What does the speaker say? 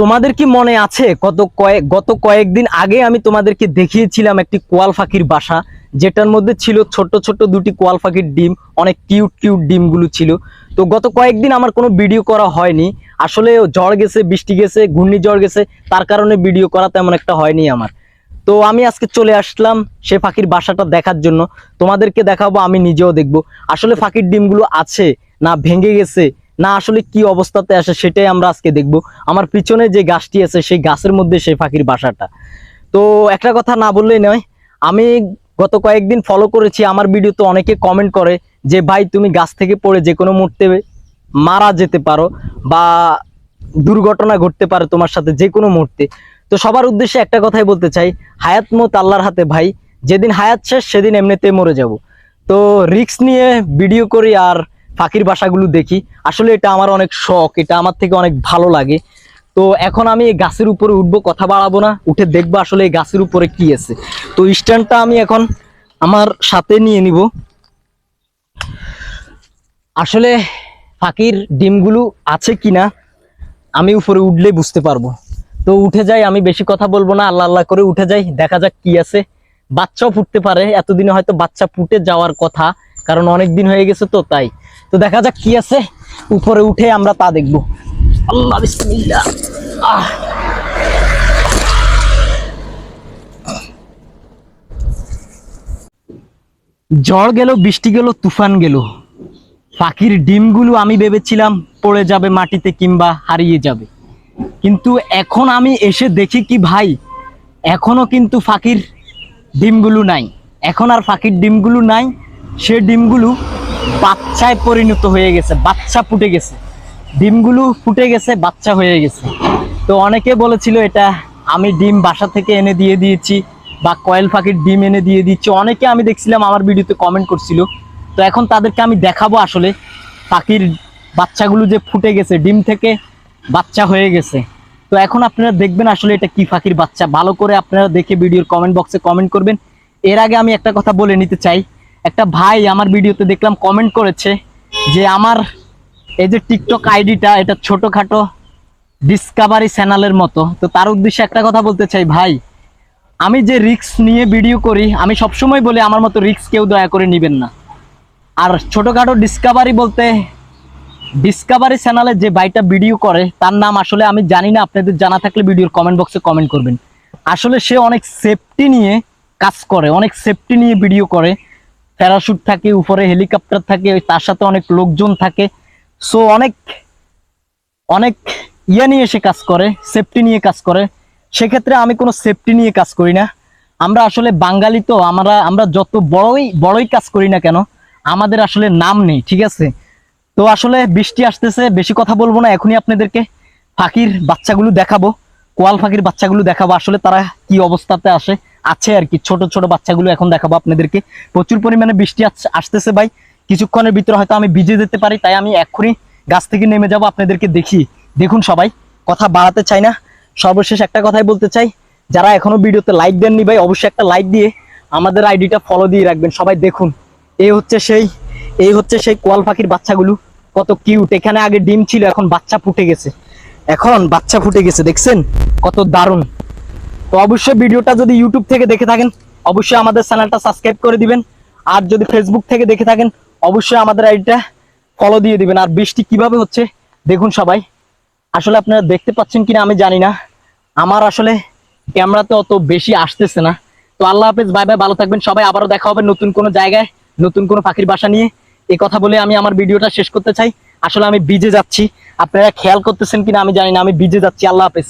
তোমাদের কি মনে আছে কত কয়েক গত কয়েকদিন আগে আমি তোমাদেরকে দেখিয়েছিলাম একটি কোয়াল ফাঁকির বাসা, যেটার মধ্যে ছিল ছোট ছোট দুটি কোয়াল ফাঁকির ডিম, অনেক কিউট কিউট ডিমগুলো ছিল। তো গত কয়েকদিন আমার কোনো ভিডিও করা হয়নি। আসলে ঝড় গেছে, বৃষ্টি গেছে, ঘূর্ণিঝড় গেছে, তার কারণে ভিডিও করা তেমন একটা হয়নি আমার। তো আমি আজকে চলে আসলাম সে পাখির বাসাটা দেখার জন্য। তোমাদেরকে দেখাবো, আমি নিজেও দেখব। আসলে পাখির ডিমগুলো আছে না ভেঙে গেছে? না আসলে কি অবস্থাতে আসে সেটাই আমরা আজকে দেখব। আমার পিছনে যে গাছটি আছে, সেই গাছের মধ্যে সেই পাখির বাসাটা। তো একটা কথা না বললেই নয়, আমি গত কয়েকদিন ফলো করেছি, আমার ভিডিওতে অনেকে কমেন্ট করে যে, ভাই, তুমি গাছ থেকে পড়ে যে কোনো মুহূর্তে মারা যেতে পারো বা দুর্ঘটনা ঘটতে পারে তোমার সাথে যে কোনো মুহূর্তে। তো সবার উদ্দেশ্যে একটা কথাই বলতে চাই, হায়াত মত আল্লাহর হাতে ভাই, যেদিন হায়াত শেষ, সেদিন এমনিতেই মরে যাব। তো রিক্স নিয়ে ভিডিও করি আর ফাঁকির বাসাগুলো দেখি। আসলে এটা আমার অনেক শখ, এটা আমার থেকে অনেক ভালো লাগে। তো এখন আমি এই গাছের উপরে উঠবো, কথা বাড়াবো না, উঠে দেখব আসলে এই গাছের উপরে কি আছে। তো স্ট্যান্ডটা আমি এখন আমার সাথে নিয়ে নিব। আসলে ফাঁকির ডিমগুলো আছে কিনা, আমি উপরে উঠলেই বুঝতে পারব। তো উঠে যাই, আমি বেশি কথা বলব না, আল্লাহ আল্লাহ করে উঠে যাই, দেখা যাক কি আছে। বাচ্চাও ফুটতে পারে, এতদিনে হয়তো বাচ্চা ফুটে যাওয়ার কথা, কারণ অনেক দিন হয়ে গেছে তো, তাই। তো দেখা যাক কি আছে। উপরে উঠে আমরা তা দেখব। আল্লাহ, বিসমিল্লাহ। আহ। গেল, বৃষ্টি গেল, তুফান গেল। পাখির ডিমগুলো আমি ভেবেছিলাম পড়ে যাবে মাটিতে কিংবা হারিয়ে যাবে। কিন্তু এখন আমি এসে দেখি কি ভাই, এখনও কিন্তু ফাঁকির ডিমগুলো নাই। এখন আর ফাঁকির ডিমগুলো নাই, সে ডিমগুলো বাচ্চায় পরিণত হয়ে গেছে, বাচ্চা ফুটে গেছে। ডিমগুলো ফুটে গেছে, বাচ্চা হয়ে গেছে। তো অনেকে বলেছিল এটা আমি ডিম বাসা থেকে এনে দিয়ে দিয়েছি বা কয়েল পাখির ডিম এনে দিয়ে দিচ্ছি অনেকে আমি দেখছিলাম, আমার ভিডিওতে কমেন্ট করছিল। তো এখন তাদেরকে আমি দেখাবো আসলে পাখির বাচ্চাগুলো যে ফুটে গেছে, ডিম থেকে বাচ্চা হয়ে গেছে। তো এখন আপনারা দেখবেন আসলে এটা কি পাখির বাচ্চা। ভালো করে আপনারা দেখে ভিডিওর কমেন্ট বক্সে কমেন্ট করবেন। এর আগে আমি একটা কথা বলে নিতে চাই। একটা ভাই আমার ভিডিওতে দেখলাম কমেন্ট করেছে যে আমার এই যে টিকটক আইডিটা এটা ছোটোখাটো ডিসকাভারি চ্যানেলের মতো। তো তার উদ্দেশ্যে একটা কথা বলতে চাই, ভাই, আমি যে রিস্ক নিয়ে ভিডিও করি, আমি সবসময় বলি আমার মতো রিক্স কেউ দয়া করে নেবেন না। আর ছোটোখাটো ডিসকাভারি বলতে ডিসকাভারি চ্যানেলে যে ভাইটা ভিডিও করে, তার নাম আসলে আমি জানি না, আপনাদের জানা থাকলে ভিডিওর কমেন্ট বক্সে কমেন্ট করবেন। আসলে সে অনেক সেফটি নিয়ে কাজ করে, অনেক সেফটি নিয়ে ভিডিও করে। প্যারাশুট থাকে, উপরে হেলিকপ্টার থাকে, ওই তার সাথে অনেক লোকজন থাকে। সো অনেক অনেক ইয়ে নিয়ে সে কাজ করে সেফটি নিয়ে কাজ করে। সেক্ষেত্রে আমি কোনো সেফটি নিয়ে কাজ করি না। আমরা আসলে বাঙালি তো, আমরা আমরা যত বড়ই বড়ই কাজ করি না কেন, আমাদের আসলে নাম নেই, ঠিক আছে? তো আসলে বৃষ্টি আসতেছে, বেশি কথা বলব না, এখনই আপনাদেরকে ফাঁকির বাচ্চাগুলো দেখাবো। কোয়াল পাখির বাচ্চাগুলো দেখাবো। আসলে তারা কি অবস্থাতে আসে? আছে আর কি, ছোট ছোট বাচ্চাগুলো এখন দেখাবো আপনাদেরকে। প্রচুর পরিমাণে বৃষ্টি আসতেছে ভাই। কিছুক্ষণের ভিতরে হয়তো আমি ভিজে যেতে পারি, তাই আমি এক্ষুনি গাছ থেকে নেমে যাব আপনাদেরকে দেখি। দেখুন সবাই, কথা বাড়াতে চাই না। সর্বশেষ একটা কথাই বলতে চাই, যারা এখনও ভিডিওতে লাইক দেননি ভাই, অবশ্যই একটা লাইক দিয়ে আমাদের আইডিটা ফলো দিয়ে রাখবেন। সবাই দেখুন এই হচ্ছে সেই, এই হচ্ছে সেই কোয়াল পাখির বাচ্চাগুলো। কত কিউট এখানে আগে ডিম ছিল, এখন বাচ্চা ফুটে গেছে। এখন বাচ্চা ফুটে গেছে, দেখছেন? কত দারুণ। তো অবশ্যই ভিডিওটা যদি ইউটিউব থেকে দেখে থাকেন, অবশ্যই আমাদের চ্যানেলটা সাবস্ক্রাইব করে দিবেন। আর যদি ফেসবুক থেকে দেখে থাকেন, অবশ্যই আমাদের আইডিটা ফলো দিয়ে দিবেন। আর বৃষ্টি কীভাবে হচ্ছে, দেখুন সবাই। আসলে আপনারা দেখতে পাচ্ছেন কিনা আমি জানি না। আমার আসলে ক্যামেরাতে অত বেশি আসতেছে না। তো আল্লাহ হাফেজ, বাই বাই, ভালো থাকবেন সবাই। আবারও দেখা হবে নতুন কোনো জায়গায়, নতুন কোনো পাখির বাসা নিয়ে। এই কথা বলে আমি আমার ভিডিওটা শেষ করতে চাই। আসলে আমি বিজে যাচ্ছি। আপনারা খেয়াল করতেছেন কিনা আমি জানি না, আমি বিজে যাচ্ছি। আল্লাহ হাফেজ।